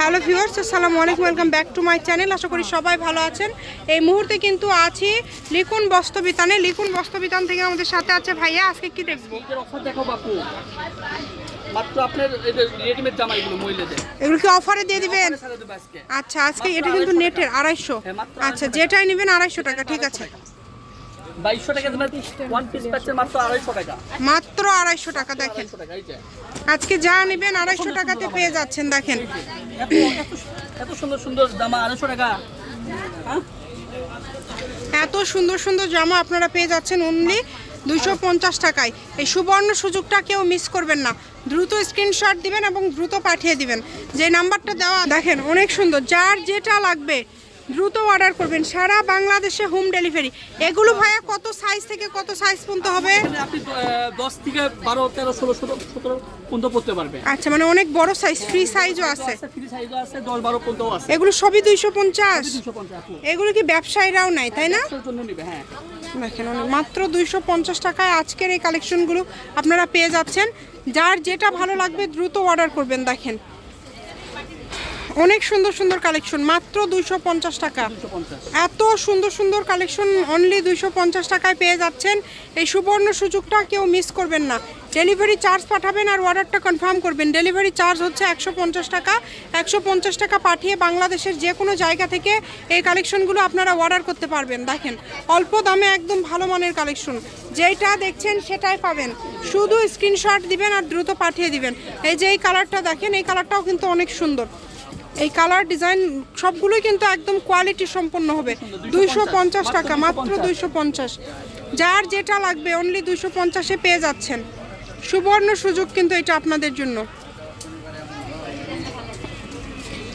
Hello viewers আসসালামু আলাইকুম welcome back to my channel আশা করি সবাই ভালো আছেন। এই মুহূর্তে কিন্তু আছি লিকুন বস্ত্রবিতানে। লিকুন বস্ত্রবিতান থেকে আমাদের সাথে আছে ভাইয়া আজকে কি দেখব? এর অফার দেখো বাপু। মাত্র আপনার রেডিমেড জামা এগুলো মহিলাদের। এগুলো কি অফারে দিয়ে দিবেন? আচ্ছা আজকে এটা কিন্তু নেটের আড়াইশো। হ্যাঁ, আচ্ছা যেটাই নেবেন আড়াইশো টাকা ঠিক আছে। বাইশশো টাকা ওয়ান পিস পাচ্ছেন মাত্র আড়াইশো টাকা। মাত্র আড়াইশো টাকা দেখেন। আজকে যা নেবেন আড়াইশো টাকাতে পেয়ে যাচ্ছেন দেখেন। এত সুন্দর সুন্দর জামা আড়াইশো টাকা। হ্যাঁ? এত সুন্দর সুন্দর জামা আপনারা পেয়ে যাচ্ছেন অনলি দুইশো পঞ্চাশ টাকায়। এই সুবর্ণ সুযোগটা কেউ মিস করবেন না। দ্রুত স্ক্রিনশট দিবেন এবং দ্রুত পাঠিয়ে দিবেন। যে নাম্বারটা দেওয়া দেখেন অনেক সুন্দর। যার যেটা লাগবে দ্রুত অর্ডার করবেন। সারা বাংলাদেশে হোম ডেলিভারি এগুলো ভাইয়া কত সাইজ থেকে কত সাইজ পর্যন্ত হবে? আপনি দশ থেকে বারো তেরো ষোলো সতেরো পর্যন্ত পড়তে পারবে। আচ্ছা মানে অনেক বড় সাইজ ফ্রি সাইজও আছে। ফ্রি সাইজও আছে দশ বারো পর্যন্ত আছে। এগুলো সবই দুইশো পঞ্চাশ? এগুলো কি ব্যবসায়ীরাও নেয় তাই না? একশোর জন্য নিবে হ্যাঁ। দেখেন মাত্র দুইশো পঞ্চাশ টাকায় আজকের এই কালেকশনগুলো আপনারা পেয়ে যাচ্ছেন। যার যেটা ভালো লাগবে দ্রুত অর্ডার করবেন দেখেন। অনেক সুন্দর সুন্দর কালেকশন মাত্র দুইশো পঞ্চাশ টাকা। এত সুন্দর সুন্দর কালেকশন অনলি দুইশো পঞ্চাশ টাকায় পেয়ে যাচ্ছেন। এই সুবর্ণ সুযোগটা কেউ মিস করবেন না। ডেলিভারি চার্জ পাঠাবেন আর অর্ডারটা কনফার্ম করবেন। ডেলিভারি চার্জ হচ্ছে একশো পঞ্চাশ টাকা। একশো পঞ্চাশ টাকা পাঠিয়ে বাংলাদেশের যে কোনো জায়গা থেকে এই কালেকশনগুলো আপনারা অর্ডার করতে পারবেন। দেখেন অল্প দামে একদম ভালো মানের কালেকশন। যেটা দেখছেন সেটাই পাবেন। শুধু স্ক্রিনশট দিবেন আর দ্রুত পাঠিয়ে দিবেন। এই যে এই কালারটা দেখেন এই কালারটাও কিন্তু অনেক সুন্দর। এই কালার ডিজাইন সবগুলোই কিন্তু একদম কোয়ালিটি সম্পন্ন হবে। দুইশো পঞ্চাশ টাকা মাত্র দুইশো পঞ্চাশ। যার যেটা লাগবে অনলি দুইশো পঞ্চাশে পেয়ে যাচ্ছেন। সুবর্ণ সুযোগ কিন্তু এটা আপনাদের জন্য।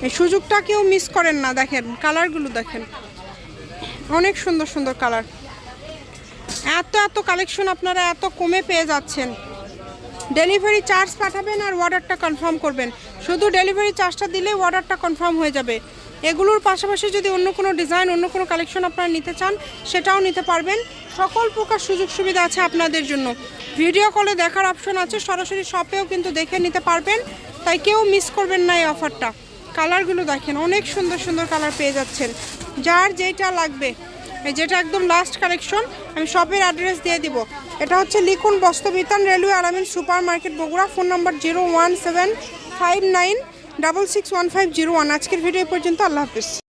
এই সুযোগটা কেউ মিস করেন না দেখেন কালারগুলো দেখেন। অনেক সুন্দর সুন্দর কালার। এত এত কালেকশন আপনারা এত কমে পেয়ে যাচ্ছেন। ডেলিভারি চার্জ পাঠাবেন আর অর্ডারটা কনফার্ম করবেন। শুধু ডেলিভারি চার্জটা দিলে অর্ডারটা কনফার্ম হয়ে যাবে। এগুলোর পাশাপাশি যদি অন্য কোনো ডিজাইন, অন্য কোনো কালেকশন আপনারা নিতে চান, সেটাও নিতে পারবেন। সকল প্রকার সুযোগ সুবিধা আছে আপনাদের জন্য। ভিডিও কলে দেখার অপশন আছে, সরাসরি শপেও কিন্তু দেখে নিতে পারবেন। তাই কেউ মিস করবেন না এই অফারটা। কালারগুলো দেখেন, অনেক সুন্দর সুন্দর কালার পেয়ে যাচ্ছেন। যার যেটা লাগবে। এই যেটা একদম লাস্ট কালেকশন আমি শপের অ্যাড্রেস দিয়ে দিব। এটা হচ্ছে লিখুন Bastrabitan railway Alamin super market Bogura phone number zero one seven five nine double six one five zero one আজকের ভিডিও পর্যন্ত, আল্লাহ হাফিজ।